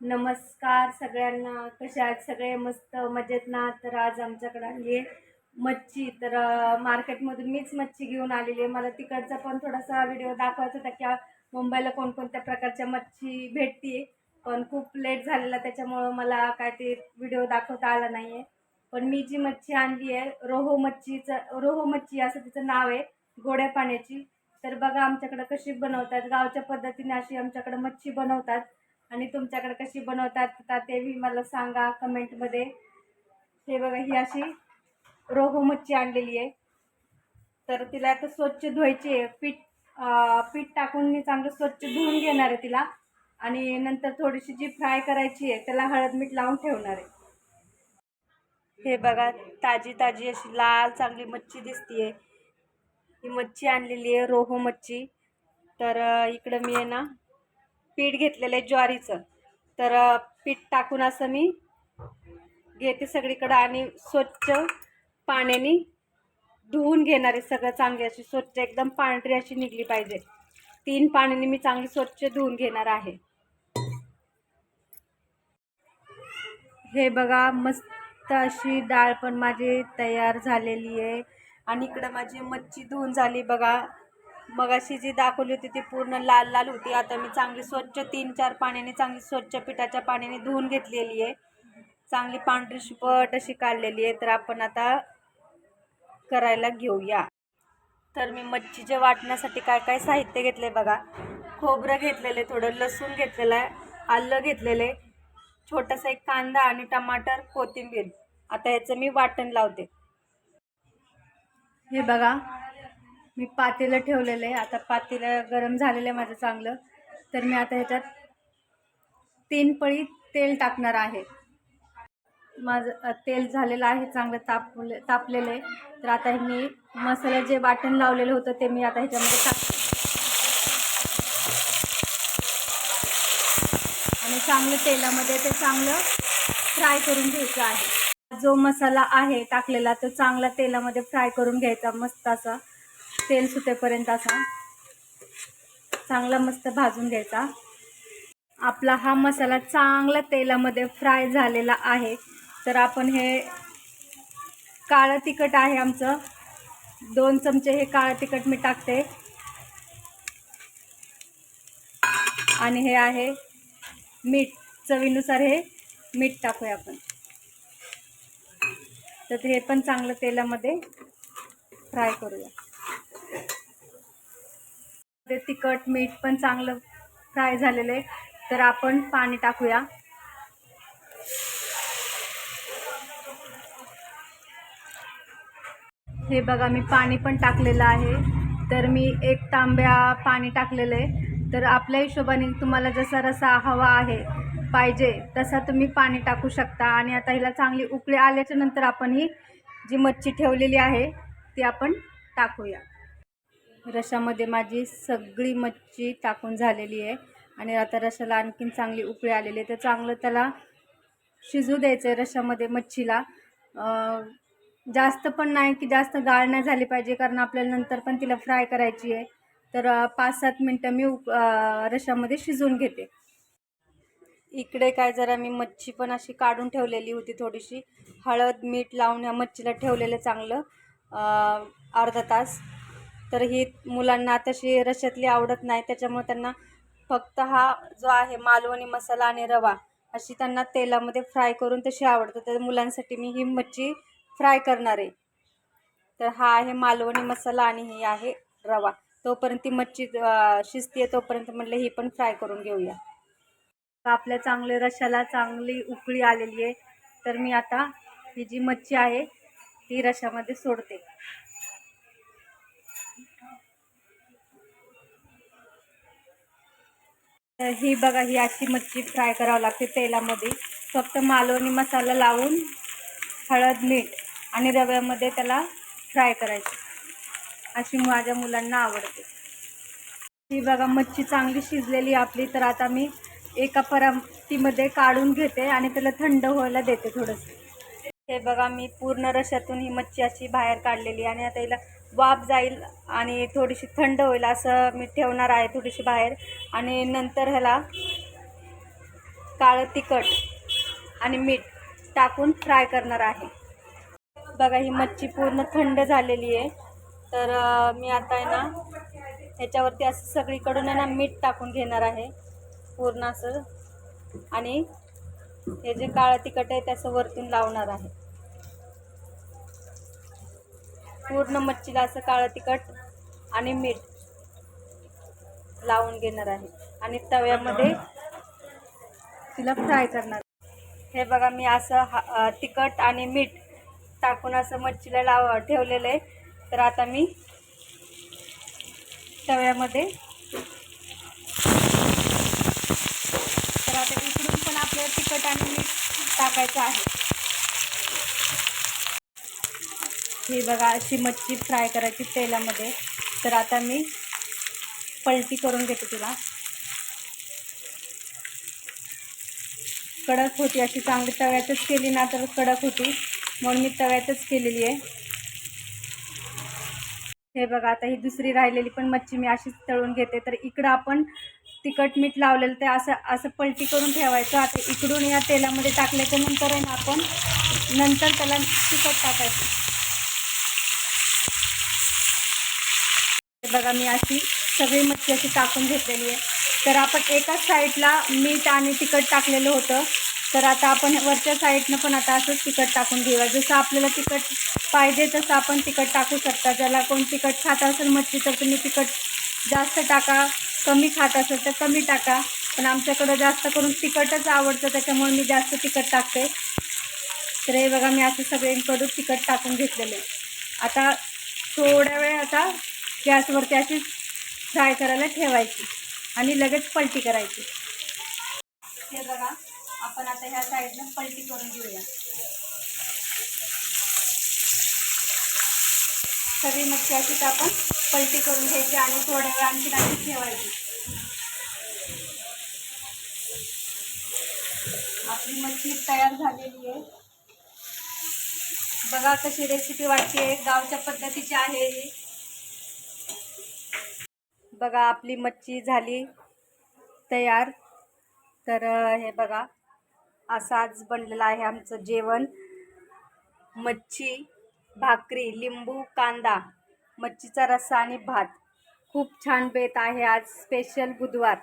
नमस्कार सगळ्यांना. कसे आहेत? सगळे मस्त मजेत ना? तर आज आमच्याकडे आली आहे मच्छी. तर मार्केटमधून मीच मच्छी घेऊन आलेली आहे. मला तिकडचा पण थोडासा व्हिडिओ दाखवायचा होता की मुंबईला कोणकोणत्या प्रकारच्या मच्छी भेटते. पण खूप लेट झालेला त्याच्यामुळं मला काय ते व्हिडिओ दाखवता आला नाही आहे पण मी जी मच्छी आणली आहे रोहो मच्छीचं रोहो मच्छी असं तिचं नाव आहे गोड्या पाण्याची. तर बघा आमच्याकडं कशी बनवतात. गावच्या पद्धतीने अशी आमच्याकडं मच्छी बनवतात. आणि तुमच्याकडे कशी बनवतात तर बी मला सांगा कमेंटमध्ये हे बघा ही अशी रोहू मच्छी आणलेली आहे. तर तिला आता स्वच्छ धुवायची आहे. पीठ पीठ टाकून मी चांगलं स्वच्छ धुवून घेणार आहे तिला. आणि नंतर थोडीशी जी फ्राय करायची आहे त्याला हळद मीठ लावून ठेवणार आहे. हे बघा ताजी ताजी अशी लाल चांगली मच्छी दिसतीये. ही मच्छी आणलेली आहे रोहू मच्छी. तर इकडं मी आहे ना पीठ घेतलेलं आहे ज्वारीचं. तर पीठ टाकून असं मी घेते सगळीकडं आणि स्वच्छ पाण्याने धुवून घेणार आहे सगळं चांगली अशी स्वच्छ एकदम पांढरी अशी निघली पाहिजे. तीन पाण्याने मी चांगली स्वच्छ धुवून घेणार आहे. हे बघा मस्त अशी डाळ पण माझी तयार झालेली आहे. आणि इकडं माझी मच्छी धुवून झाली बघा. मग अशी जी दाखवली होती ती पूर्ण लाल लाल होती. आता मी चांगली स्वच्छ तीन चार पाण्याने चांगली स्वच्छ पिठाच्या पाण्याने धुवून घेतलेली आहे. चांगली पांढरी शुपट अशी काढलेली आहे. तर आपण आता करायला घेऊया. तर मी मच्छीचे वाटण्यासाठी काय काय साहित्य घेतलं आहे बघा. खोबरं घेतलेलं आहे थोडं लसूण घेतलेलं आहे आलं घेतलेलं आहे छोटासा एक कांदा आणि टमाटर कोथिंबीर. आता याचं मी वाटण लावते. हे बघा मी पातेलं ठेवलेलं आहे. आता पातेलं गरम झालेलं आहे माझं चांगलं. तर मी आता ह्याच्यात तीन पळी तेल टाकणार आहे. माझं तेल झालेलं आहे चांगलं तापले तापलेलं आहे. तर आता हे मी मसाला जे वाटण लावलेलं होतं ते मी आता ह्याच्यामध्ये टाक आणि चांगलं तेलामध्ये ते चांगलं फ्राय करून घ्यायचं आहे. जो मसाला आहे टाकलेला तो चांगला तेलामध्ये फ्राय करून घ्यायचा मस्त असा. तेल सुटेपर्यंत असा चांगला मस्त भाजून घ्यायचा. आपला हा मसाला चांगला तेलामध्ये फ्राय झालेला आहे. तर आपण हे काळं तिखट आहे आमचं. दोन चमचे हे काळं तिखट मी टाकते. आणि हे आहे मीठ चवीनुसार हे मीठ टाकूया आपण. तर हे पण चांगलं तेलामध्ये फ्राय करूया. ते तिखट मीठ पण चांगलं फ्राय झालेलं आहे. तर आपण पाणी टाकूया. हे बघा मी पाणी पण टाकलेलं आहे. तर मी एक तांब्या पाणी टाकलेलं आहे. तर आपल्या हिशोबाने तुम्हाला जसा रसा हवा आहे पाहिजे तसा तुम्ही पाणी टाकू शकता. आणि आता हिला चांगली उकळी आल्याच्यानंतर आपण ही जी मच्छी ठेवलेली आहे ती आपण टाकूया. रशामध्ये माझी सगळी मच्छी टाकून झालेली आहे. आणि आता रशाला आणखीन चांगली उकळी आलेली आहे. तर चांगलं त्याला शिजू द्यायचं आहे रशामध्ये मच्छीला. जास्त पण नाही की जास्त गाळ नाही झाली पाहिजे कारण आपल्याला नंतर पण तिला फ्राय करायची आहे. तर पाच सात मिनटं मी उक रशामध्ये शिजवून घेते. इकडे काय जरा मी मच्छी पण अशी काढून ठेवलेली होती थोडीशी. हळद मीठ लावून ह्या मच्छीला ठेवलेलं चांगलं. अर्धा तास. तर ही मुलांना तशी रशातली आवडत नाही. त्याच्यामुळे त्यांना फक्त हा जो आहे मालवणी मसाला आणि रवा अशी त्यांना तेलामध्ये फ्राय करून तशी आवडतं. तर मुलांसाठी मी ही मच्छी फ्राय करणार आहे. तर हा आहे मालवणी मसाला आणि ही आहे रवा. तोपर्यंत ती मच्छी शिजते तोपर्यंत म्हटलं ही पण फ्राय करून घेऊया. आपल्या चांगले रशाला चांगली उकळी आलेली आहे. तर मी आता ही जी मच्छी आहे ती रशामध्ये सोडते. तर ही बघा ही अशी मच्छी फ्राय करावं लागते तेलामध्ये. फक्त मालवणी मसाला लावून हळद मीठ आणि रव्यामध्ये त्याला फ्राय करायची. अशी माझ्या मुलांना आवडते. ही बघा मच्छी चांगली शिजलेली आपली. तर आता मी एका परातीमध्ये काढून घेते आणि त्याला थंड व्हायला देते थोडंसं. हे बघा मी पूर्ण रशातून ही मच्छी अशी बाहेर काढलेली आहे आणि आता हिला वाफ जाईल आणि थोडीशी थंड होईल असं मी ठेवणार आहे थोडीशी बाहेर. आणि नंतर ह्याला काळं तिखट आणि मीठ टाकून फ्राय करणार आहे. बघा ही मच्छी पूर्ण थंड झालेली आहे. तर मी आता आहे ना ह्याच्यावरती असं सगळीकडून आहे ना मीठ टाकून घेणार आहे. पूर्ण असं. आणि हे जे काळं तिखट आहे त्याचं वरतून लावणार आहे. पूर्ण मच्छीला असं काळं तिखट आणि मीठ लावून घेणार आहे. आणि तव्यामध्ये तिला फ्राय करणार हे बघा मी असं हा तिखट आणि मीठ टाकून असं मच्छीला लाव ठेवलेलं आहे. तर आता मी तव्यामध्ये तर आता इकडून पण आपल्याला तिखट आणि मीठ टाकायचं आहे. हे बघा अशी मच्छी फ्राय करायची तेलामध्ये. तर आता मी पलटी करून घेते तिला. कडक होती अशी चांगली तव्यातच केली ना तर कडक होती. म्हणून मी तव्यातच केलेली आहे. हे बघा आता ही दुसरी राहिलेली पण मच्छी मी अशीच तळून घेते. तर इकडं आपण तिखट मीठ लावलेलं ते असं असं पलटी करून ठेवायचं. आता इकडून या तेलामध्ये टाकल्याच्या नंतर आहे ना आपण नंतर त्याला तिखट टाकायचं. बघा मी अशी सगळी मच्छी अशी टाकून घेतलेली आहे. तर आपण एकाच साईडला मीठ आणि तिखट टाकलेलं होतं. तर आता आपण वरच्या साईडनं पण आता असंच तिखट टाकून घेऊया. जसं आपल्याला तिखट पाहिजे तसं आपण तिखट टाकू शकता. ज्याला कोण तिखट खात असेल मच्छी तर तुम्ही तिखट जास्त टाका. कमी खात असेल तर कमी टाका. पण आमच्याकडं जास्त करून तिखटच आवडतं त्याच्यामुळे मी जास्त तिखट टाकते. तर हे बघा मी असं सगळ्यांकडून तिखट टाकून घेतलेलं. आहे आता थोड्या वेळ आता गॅसवरती अशी फ्राय करायला ठेवायची आणि लगेच पलटी करायची. हे बघा आपण आता ह्या साईडनं पलटी करून घेऊया. सगळी मच्छी अशीच आपण पलटी करून घ्यायची आणि थोड्या वेळ आणखी अशी ठेवायची. आपली मच्छी तयार झालेली आहे. बघा कशी रेसिपी वाटते गावच्या पद्धतीची आहे ही. बघा आपली मच्छी झाली तयार. तर हे बघा असं आज बनलेलं आहे आमचं जेवण. मच्छी भाकरी लिंबू कांदा. मच्छीचा रस्सा आणि भात. खूप छान बेत आहे आज स्पेशल बुधवार.